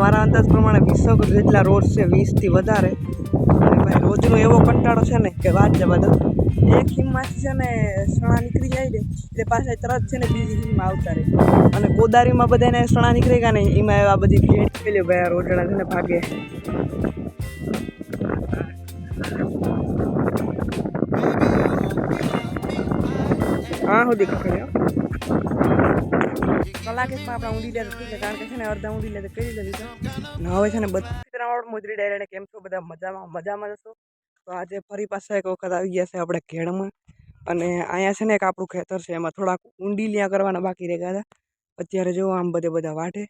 અમારા અંદાજ પ્રમાણે વીસો જેટલા રોડ છે, વીસથી વધારે. અને ભાઈ, રોજનો એવો કંટાળો છે ને કે વાત છે બધો એક હિમમાંથી છે ને સણા નીકળી જાય ને, એટલે પાછા તરત છે ને બીજી હિમમાં આવતા રહે. અને કોદારીમાં બધાને સણા નીકળી ગયા ને, એમાં એવા બધી ભેટ પેલી ભાઈ રોજડા છે ને ભાગે. હા સુધી ખખડ્યો કલાક એકમાં આપણે ઊંડી તો ઠીક કારણ કે છે ને અડધા ઊંડી લે કરી છે. ને હવે છે ને બધા મોજરી ડાયરે કેમ છો? બધા મજામાં? મજામાં જશો તો આજે ફરી પાછા એક વખત આવી ગયા છે આપણે ઘેડમાં અને અહીંયા છે ને એક આપણું ખેતર છે, એમાં થોડાક ઊંડી લ્યા કરવાના બાકી રહી ગયા હતા. અત્યારે જો આમ બધે બધા વાટે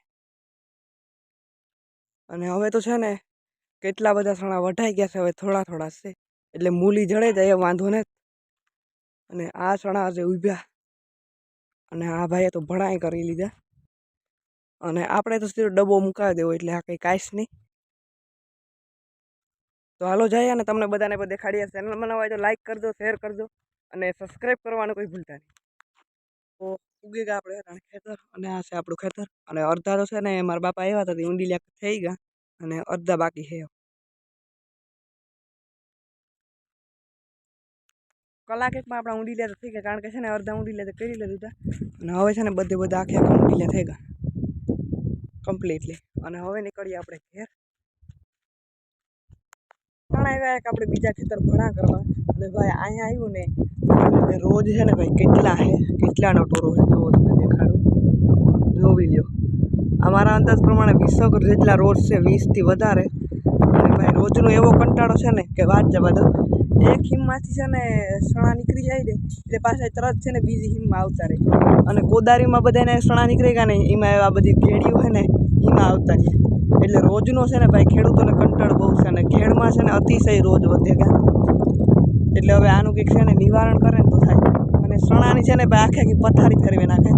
અને હવે તો છે ને કેટલા બધા સણા વઢાઈ ગયા છે, હવે થોડા થોડા છે. એટલે મૂલી જડે જાય વાંધો ને અને આ સણા જે ઉભ્યા અને આ ભાઈએ તો ભણાય કરી લીધા. અને આપણે તો સીધો ડબ્બો મુકાવી દેવો એટલે આ કંઈ કાંઈ નહીં. તો હાલો જઈએ અને તમને બધાને પણ દેખાડીએ ચેનલ બનાવવા. હોય તો લાઈક કરજો શેર કરજો અને સબસ્ક્રાઈબ કરવાનું કોઈ ભૂલતા નહીં. તો ઉગી ગયા આપણે ખેતર અને આ છે આપણું ખેતર. અને અડધા તો છે ને મારા બાપા આવ્યા હતા ઊંડી લ્યા થઈ ગયા અને અડધા બાકી છે. કલાક એકમાં આપણા ઊંડી લે તો થઈ ગયા. કારણ કે છે ને અડધા ઊંડી લે તો કરી લીધું હતા અને હવે છે ને બધે બધા આખે આખા ઊંડી લે થઈ ગયા. કમ્પ્લીટલી અને હવે નીકળીએ આપણે ઘેર. પણ આવ્યા એક આપણે બીજા ખેતર ભણા કરવા. અને ભાઈ અહીંયા આવ્યું ને. રોજ છે ને ભાઈ કેટલા છે? કેટલાનો ટોરો છે જો તમને દેખાડું. જોવી લ્યો. અમારા અંદાજ પ્રમાણે વીસો જેટલા રોડ છે, વીસથી વધારે. રોજનો એવો કંટાળો છે ને કે વાત જવા દો. એક હિમમાંથી છે ને સણા નીકળી જાય ને, એટલે પાછા તરત છે ને બીજી હિમમાં આવતા રહે. અને કોદારીમાં બધાને સણા નીકળી ગયા ને, એમાં આ બધી ઘેડીઓ છે ને, એમાં આવતા રહે. એટલે રોજનો છે ને ભાઈ ખેડૂતોને કંટાળ બહુ છે ને ખેડમાં છે ને અતિશય રોજ વધે ગયા. એટલે હવે આનું કંઈક છે ને નિવારણ કરે ને તો થાય. અને સણાની છે ને ભાઈ આખે આખી પથારી ફેરવી નાખે.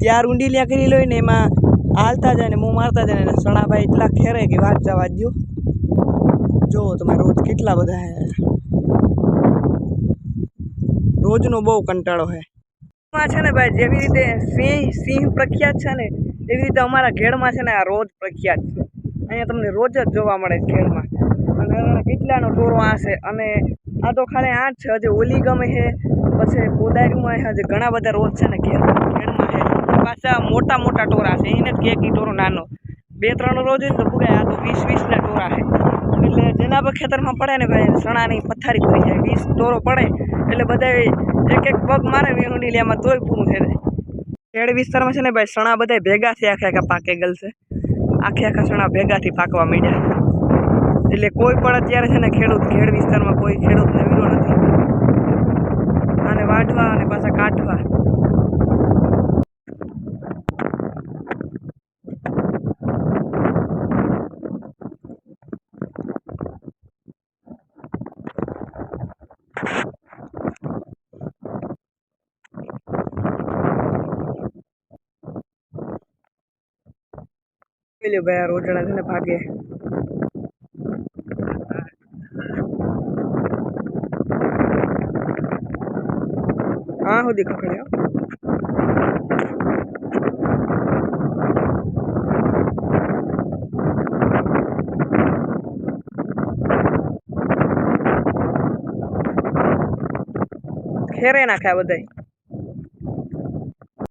ત્યાર ઊંડી લ્યા કરી લો ને એમાં હાલતા જાય ને, મું મારતા જાય ને સણા ભાઈ એટલા ખેરે કે વાત જવા દો જુઓ તમે રોજ કેટલા બધા હે? રોજનો બહુ કંટાળો છે એમાં છે ને ભાઈ, જેવી રીતે સિંહ સિંહ પ્રખ્યાત છે ને, એવી રીતે અમારા ઘેડમાં છે ને આ રોજ પ્રખ્યાત છે. અહીંયા તમને રોજ જ જોવા મળે ખેડમાં અને કેટલાનો ટોરો આ છે. અને આ તો ખાલી આઠ છે. હજી ઓલી ગમે છે. પછી કોદારીમાં હજી ઘણા બધા રોજ છે ને ઘેડમાં છે. પાછા મોટા મોટા ટોરા છે. એને જ કે ટોરો નાનો. બે ત્રણ રોજ હોય ને તો ભૂગાય આ તો વીસ વીસના ટોરા છે. એટલે જેના પર ખેતરમાં પડે ને ભાઈ સણાની પથારી પડી જાય. વીસ ટોરો પડે, એટલે બધા એક એક પગ મારે વીહુંડી લેવામાં તોય પૂરું થઈ જાય. ખેડ વિસ્તારમાં છે ને ભાઈ સણા બધા ભેગા થી આખે આખા પાકે ગલશે આખે આખા સણા ભેગાથી પાકવા માંડ્યા. એટલે કોઈ પણ અત્યારે છે ને ખેડૂત, ખેડ વિસ્તારમાં કોઈ ખેડૂતને વિરો નથી. આને વાઢવા અને પાછા કાઢવા. પેલી ભાઈ આ રોજડા છે ને ભાગે. હા સુધી ખખડ્યો. ખેરે નાખ્યા બધાય.